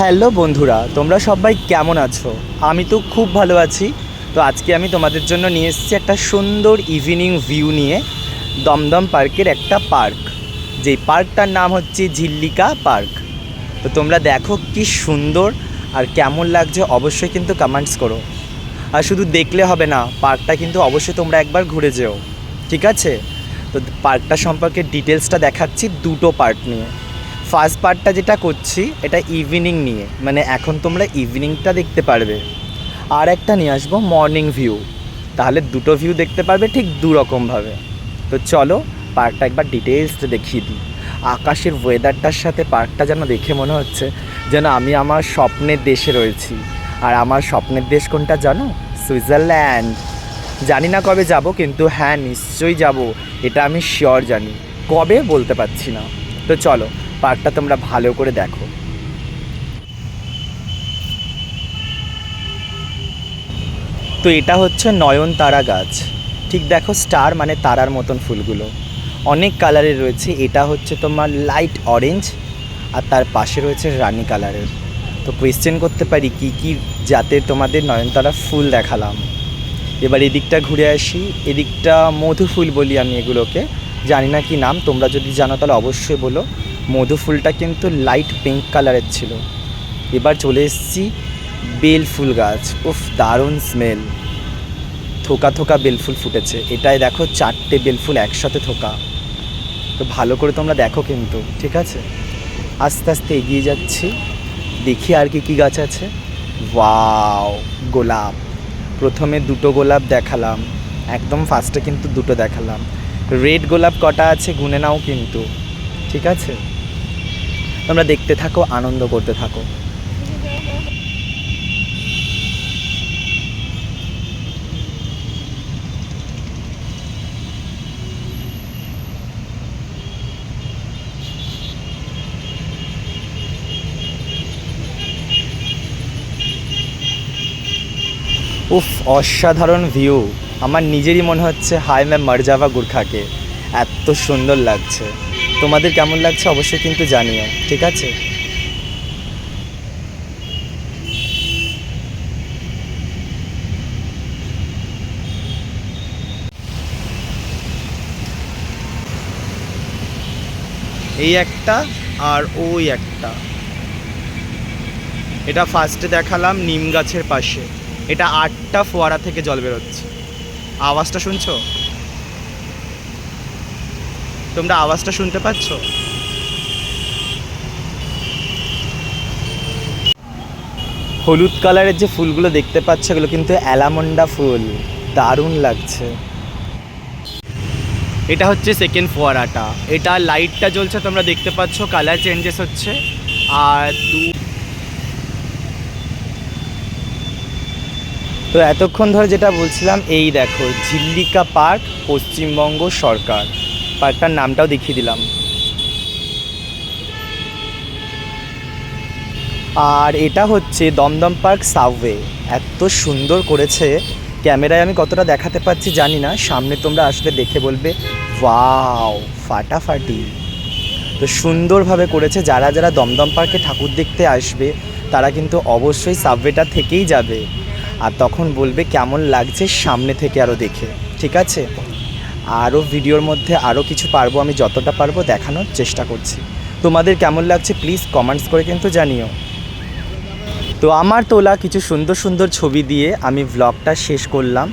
Hello বন্ধুরা, তোমরা সবাই কেমন আছো? আমি তো খুব ভালো আছি। তো আজকে আমি তোমাদের জন্য নিয়ে এসেছি একটা সুন্দর ইভিনিং ভিউ নিয়ে দমদম পার্কের একটা পার্ক। যেই পার্কটার নাম হচ্ছে ঝিল্লিকা পার্ক। তো তোমরা দেখো কি সুন্দর আর কেমন লাগছে অবশ্যই কিন্তু কমেন্টস করো। আর শুধু দেখলে হবে না, পার্কটা কিন্তু অবশ্যই তোমরা একবার ঘুরে যেও। ঠিক আছে? তো পার্কটা সম্পর্কে ডিটেলসটা দেখাচ্ছি দুটো পার্ট নিয়ে। ফার্স্ট পার্টটা যেটা করছি, এটা ইভিনিং নিয়ে। মানে এখন তোমরা ইভিনিংটা দেখতে পারবে। আর একটা নিয়ে আসব মর্নিং ভিউ তাহলে দুটো ভিউ দেখতে পারবে ঠিক দু রকমভাবে তো চলো পার্কটা একবার ডিটেলস দেখিয়ে দিই। আকাশের ওয়েদারটার সাথে পার্কটা যেন দেখে মনে হচ্ছে, যেন আমি আমার স্বপ্নের দেশে রয়েছি। আর আমার স্বপ্নের দেশ কোনটা জানো? সুইজারল্যান্ড। জানি না কবে যাব, কিন্তু হ্যাঁ নিশ্চয়ই যাব। এটা আমি শিওর জানি। কবে বলতে পারছি না। তো চলো পার্কটা তোমরা ভালো করে দেখো। তো এটা হচ্ছে নয়নতারা গাছ। ঠিক দেখো, স্টার মানে তারার মতন ফুলগুলো। অনেক কালারের রয়েছে। এটা হচ্ছে তোমার লাইট অরেঞ্জ, আর তার পাশে রয়েছে রানী কালারের। তো কোয়েশ্চেন করতে পারি, কি কি জাতের তোমাদের নয়নতারা ফুল দেখালাম? এবার এদিকটা ঘুরে আসি। এদিকটা মধু ফুল বলি আমি এগুলোকে। জানি না কি নাম, তোমরা যদি জানো তাহলে অবশ্যই বলো। মধু ফুলটা কিন্তু লাইট পিঙ্ক কালারের ছিল। এবার চলে এসেছি বেল ফুল গাছ। উফ, দারুণ স্মেল থোকা থোকা বেলফুল ফুটেছে। এটাই দেখো চারটে বেলফুল একসাথে থোকা। তো ভালো করে তোমরা দেখো কিন্তু, ঠিক আছে? আস্তে আস্তে এগিয়ে যাচ্ছি। দেখি আর কি কি গাছ আছে। ওয়াও, গোলাপ। প্রথমে দুটো গোলাপ দেখালাম। একদম ফার্স্টে কিন্তু দুটো দেখালাম। রেড গোলাপ কটা আছে গুনে নাও কিন্তু, ঠিক আছে? তোমরা দেখতে থাকো, আনন্দ করতে থাকো। উফ, অসাধারণ ভিউ আমার নিজেরই মনে হচ্ছে হাই ম্যাম, মারজাভা গুর্খাকে। এত সুন্দর লাগছে। তোমাদের কেমন লাগছে অবশ্যই কিন্তু জানিও, ঠিক আছে? এই একটা আর ওই একটা। এটা ফার্স্টে দেখালাম নিম গাছের পাশে। এটা আটটা ফোয়ারা থেকে জল বেরোচ্ছে। আওয়াজটা শুনছো? তোমরা আওয়াজটা শুনতে পাচ্ছ? হলুদ কালারের যে ফুলগুলো দেখতে পাচ্ছ এগুলো কিন্তু অ্যালামন্ডা ফুল। দারুণ লাগছে। এটা হচ্ছে সেকেন্ড ফোয়ারাটা। এটা লাইটটা জ্বলছে তোমরা দেখতে পাচ্ছ কালার চেঞ্জেস হচ্ছে। আর দু তো এতক্ষণ ধরে যেটা বলছিলাম এই দেখো ঝিল্লিকা পার্ক পশ্চিমবঙ্গ সরকার। পার্কটার নামটাও দেখিয়ে দিলাম। আর এটা হচ্ছে দমদম পার্ক সাবওয়ে। এত সুন্দর করেছে। ক্যামেরায় আমি কতটা দেখাতে পাচ্ছি জানি না। সামনে তোমরা আসলে দেখে বলবে, ওয়াও, ফাটাফাটি। তো সুন্দরভাবে করেছে। যারা যারা দমদম পার্কে ঠাকুর দেখতে আসবে, তারা কিন্তু অবশ্যই সাবওয়েটা থেকেই যাবে। আর তখন বলবে, কেমন লাগছে সামনে থেকে আরও দেখে। ঠিক আছে? আরও ভিডিওর মধ্যে আরও কিছু পারব, আমি যতটা পারব দেখানোর চেষ্টা করছি। তোমাদের কেমন লাগছে প্লিজ কমেন্টস করে কিন্তু জানিও। তো আমার তোলা কিছু সুন্দর সুন্দর ছবি দিয়ে আমি ব্লগটা শেষ করলাম।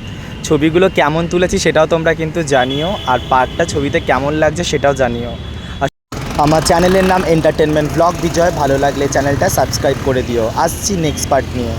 ছবিগুলো কেমন তুলেছি সেটাও তোমরা কিন্তু জানিও, আর পার্কটা ছবিতে কেমন লাগছে সেটাও জানিও। আমার চ্যানেলের নাম এন্টারটেনমেন্ট ব্লগ বিজয়, ভালো লাগলে চ্যানেলটা সাবস্ক্রাইব করে দিও। আসছি নেক্সট পার্ট নিয়ে।